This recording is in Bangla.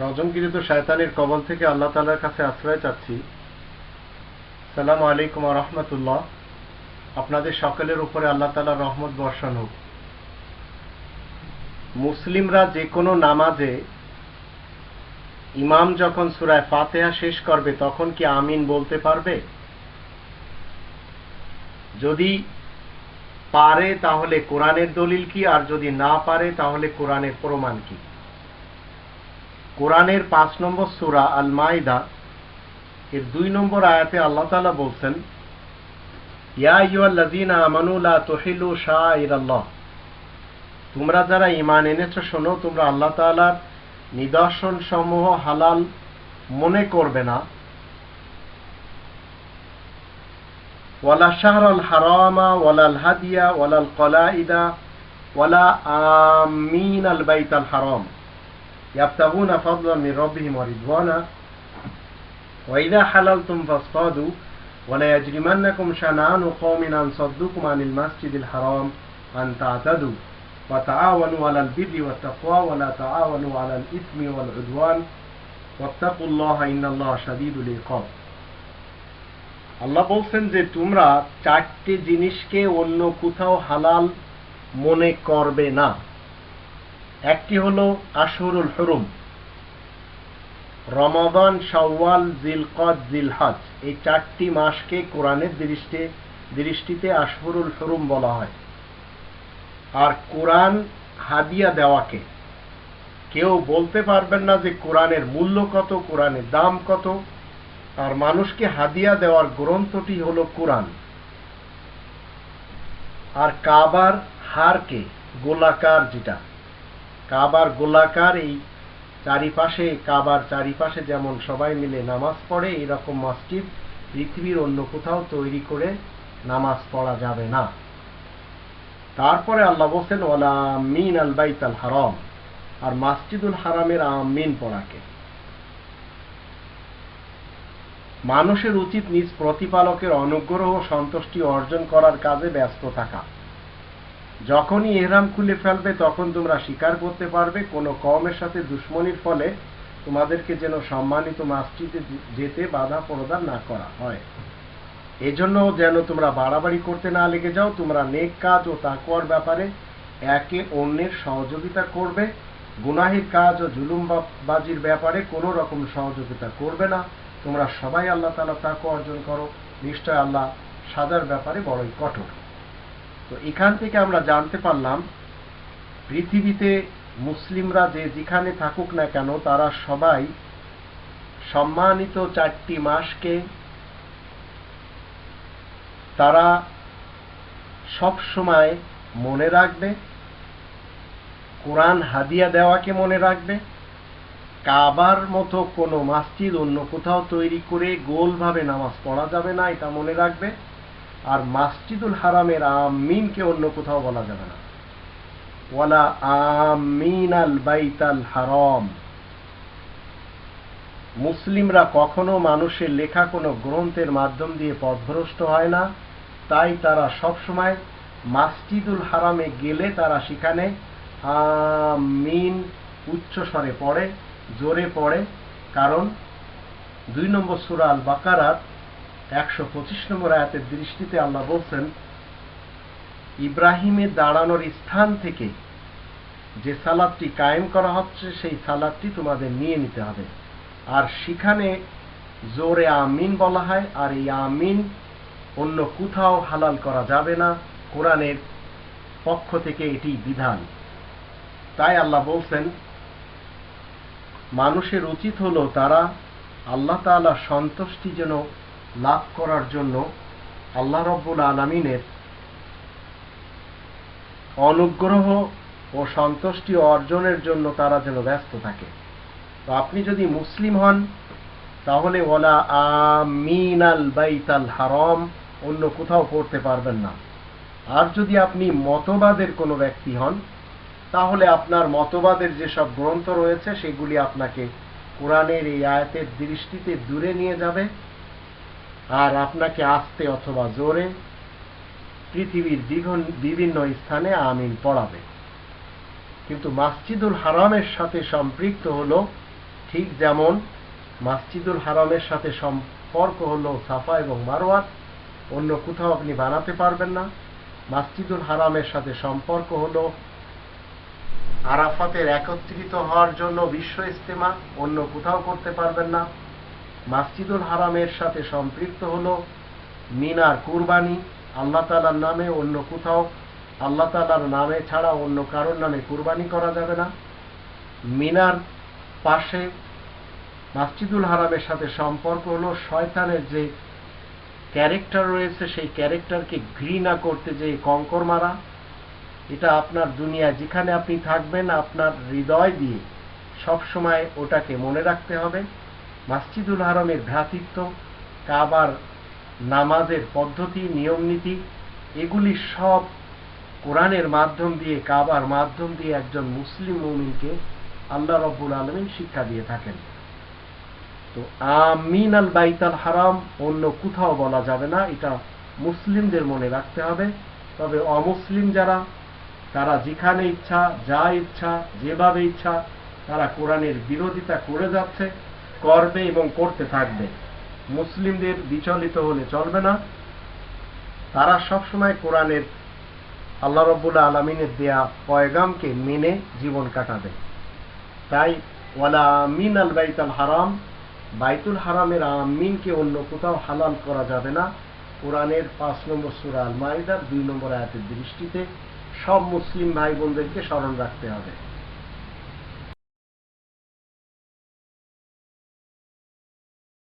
রজমগিরিত শায়তানের কবল থেকে আল্লাহ তালার কাছে আশ্রয় চাচ্ছি। সালাম আলাইকুম রহমতুল্লাহ। আপনাদের সকলের উপরে আল্লাহ তালার রহমত বর্ষণ হোক। মুসলিমরা যে কোনো নামাজে ইমাম যখন সুরায় ফাতেহা শেষ করবে, তখন কি আমিন বলতে পারবে? যদি পারে তাহলে কোরআনের দলিল কি? আর যদি না পারে তাহলে কোরআনের প্রমাণ কি? কোরআনের পাঁচ নম্বর সুরা আল মাইদা এর দুই নম্বর আয়াতে আল্লাহ তালা বলছেন তোমরা যারা ইমান এনেছ, শোনো, তোমরা আল্লাহ তালার নিদর্শন সমূহ হালাল মনে করবে না। ওয়ালা শাহরাল হারামা ওয়ালাল হাদিয়া ওয়ালাল কলাইদা ওয়ালা আমিন আল বাইতাল হারাম। يبتغون فضلا من ربهم ورضوانا وإذا حللتم فاصطادوا ولا يجرمنكم شنآن قوم أن صدوكم عن المسجد الحرام أن تعتدوا وتعاونوا على البر والتقوى ولا تعاونوا على الإثم والعدوان واتقوا الله إن الله شديد العقاب আল্লাহ বলছেন যে তোমরা চারটি জিনিসকে অন্য কোথাও হালাল মনে করবে না একটি হলো আশহুরুল হরুম। রমাদান শাওয়াল, জিলকদ, জিলহাজ, এই চারটি মাসকে কোরআনের দৃষ্টি, দৃষ্টিতে আশহুরুল হরুম বলা হয়। আর কোরআন হাদিয়া দেওয়াকে কেউ বলতে পারবেন না যে কোরআনের মূল্য কত, কোরআনের দাম কত। আর মানুষকে হাদিয়া দেওয়ার গ্রন্থটি হলো কোরআন। আর কাবার হারকে গোলাকার যেটা কাবার গোলাকার, এই চারিপাশে, কাবার চারিপাশে যেমন সবাই মিলে নামাজ পড়ে, এরকম মসজিদ পৃথিবীর অন্য কোথাও তৈরি করে নামাজ পড়া যাবে না। তারপরে আল্লাহ বলছেন ওলা আল বাইত আল হারাম। আর মাসজিদুল হারামের আমিন পড়াকে। মানুষের উচিত নিজ প্রতিপালকের অনুগ্রহ ও সন্তুষ্টি অর্জন করার কাজে ব্যস্ত থাকা। যখনই এহরাম খুলে ফেলবে, তখন তোমরা স্বীকার করতে পারবে। কোনো কমের সাথে দুশ্মনির ফলে তোমাদেরকে যেন সম্মানিত মাসজিদে যেতে বাধা প্রদান না করা হয়। এজন্য যেন তোমরা বাড়াবাড়ি করতে না লেগে যাও। তোমরা নেক কাজ ও তাকুয়ার ব্যাপারে একে অন্যের সহযোগিতা করবে। গুনাহির কাজ ও জুলুমবাজির ব্যাপারে কোনো রকম সহযোগিতা করবে না। তোমরা সবাই আল্লাহ তালা তাকু অর্জন করো। নিশ্চয় আল্লাহ সাজার ব্যাপারে বড়ই কঠোর। তো এখান থেকে আমরা জানতে পারলাম, পৃথিবীতে মুসলিমরা যে যেখানে থাকুক না কেন, তারা সবাই সম্মানিত চারটি মাসকে তারা সব সময় মনে রাখবে। কোরআন হাদিয়া দেওয়াকে মনে রাখবে। কাবার মতো কোনো মাসজিদ অন্য কোথাও তৈরি করে গোলভাবে নামাজ পড়া যাবে না, এটা মনে রাখবে। আর মাসজিদুল হারামের আমিনকে অন্য কোথাও বলা যাবে না। ওয়ালা আমিন আল বাইতাল হারাম। মুসলিমরা কখনো মানুষের লেখা কোনো গ্রন্থের মাধ্যম দিয়ে পথভ্রষ্ট হয় না, তাই তারা সবসময় মাসজিদুল হারামে গেলে তারা সেখানে আমিন উচ্চস্বরে পড়ে, জোরে পড়ে, কারণ দুই নম্বর সুরা আল বাকারাত একশো পঁচিশ নম্বর আয়াতের দৃষ্টিতে আল্লাহ বলছেন ইব্রাহিমের দাঁড়ানোর স্থান থেকে যে সালাদটি কায়েম করা হচ্ছে, সেই সালাদটি তোমাদের নিয়ে নিতে হবে। আর সেখানে জোরে আমিন বলা হয়, আর এই আমিন অন্য কোথাও হালাল করা যাবে না। কোরআনের পক্ষ থেকে এটি বিধান। তাই আল্লাহ বলছেন, মানুষের উচিত হলো তারা আল্লাহ তাআলা সন্তুষ্টি যেন লাভ করার জন্য আল্লাহ রব্বুল আলমিনের অনুগ্রহ ও সন্তুষ্টি অর্জনের জন্য তারা যেন ব্যস্ত থাকে। তো আপনি যদি মুসলিম হন, তাহলে ওলা আমিন আল হারম অন্য কোথাও পড়তে পারবেন না। আর যদি আপনি মতবাদের কোনো ব্যক্তি হন, তাহলে আপনার মতবাদের যেসব গ্রন্থ রয়েছে, সেগুলি আপনাকে কোরআনের এই আয়াতের দৃষ্টিতে দূরে নিয়ে যাবে। আর আপনাকে আস্তে অথবা জোরে পৃথিবীর বিভিন্ন স্থানে আমিন পড়াবে। কিন্তু মাসজিদুল হারামের সাথে সম্পৃক্ত হল ঠিক যেমন মাসজিদুল হারামের সাথে সম্পর্ক হল সাফা এবং মারোয়ার অন্য কোথাও আপনি বানাতে পারবেন না। মাসজিদুল হারামের সাথে সম্পর্ক হলো আরাফাতের একত্রিত হওয়ার জন্য বিশ্ব ইস্তেমা, অন্য কোথাও করতে পারবেন না। মাসজিদুল হারামের সাথে সম্পৃক্ত হলো মিনার কুরবানি, আল্লাহ তালার নামে অন্য কোথাও, আল্লাহ তালার নামে ছাড়া অন্য কারোর নামে কুরবানি করা যাবে না। মিনার পাশে মাসজিদুল হারামের সাথে সম্পর্ক হলো শয়তানের যে ক্যারেক্টার রয়েছে, সেই ক্যারেক্টারকে ঘৃণা করতে যে কঙ্কর মারা, এটা আপনার দুনিয়া যেখানে আপনি থাকবেন, আপনার হৃদয় দিয়ে সব সময় ওটাকে মনে রাখতে হবে। মাসজিদুল হারামের ভ্রাতৃত্ব, কাবার নামাজের পদ্ধতি নিয়ম নীতি এগুলি সব কোরআনের মাধ্যম দিয়ে, কাবার মাধ্যম দিয়ে একজন মুসলিম মুমিনকে আল্লাহ রব্বুল আলমিন শিক্ষা দিয়ে থাকেন। তো আমিন আল বাইতাল হারাম, অন্য কোথাও বলা যাবে না, এটা মুসলিমদের মনে রাখতে হবে। তবে অমুসলিম যারা, তারা যেখানে ইচ্ছা, যা ইচ্ছা, যেভাবে ইচ্ছা, তারা কোরআনের বিরোধিতা করে যাচ্ছে। করবে এবং করতে থাকবে। মুসলিমদের বিচলিত হলে চলবে না। তারা সবসময় কোরআনের আল্লাহ রব্বুল্লা আলমিনের দেয়া পয়গামকে মেনে জীবন কাটাবে। তাই, ওয়ালা আমিন আল বাইতাল হারাম বাইতুল হারামের আমিনকে অন্য কোথাও হালাল করা যাবে না। কোরআনের পাঁচ নম্বর সুরা আল মাইদার দুই নম্বর আয়াতের দৃষ্টিতে সব মুসলিম ভাই বোনদেরকে স্মরণ রাখতে হবে।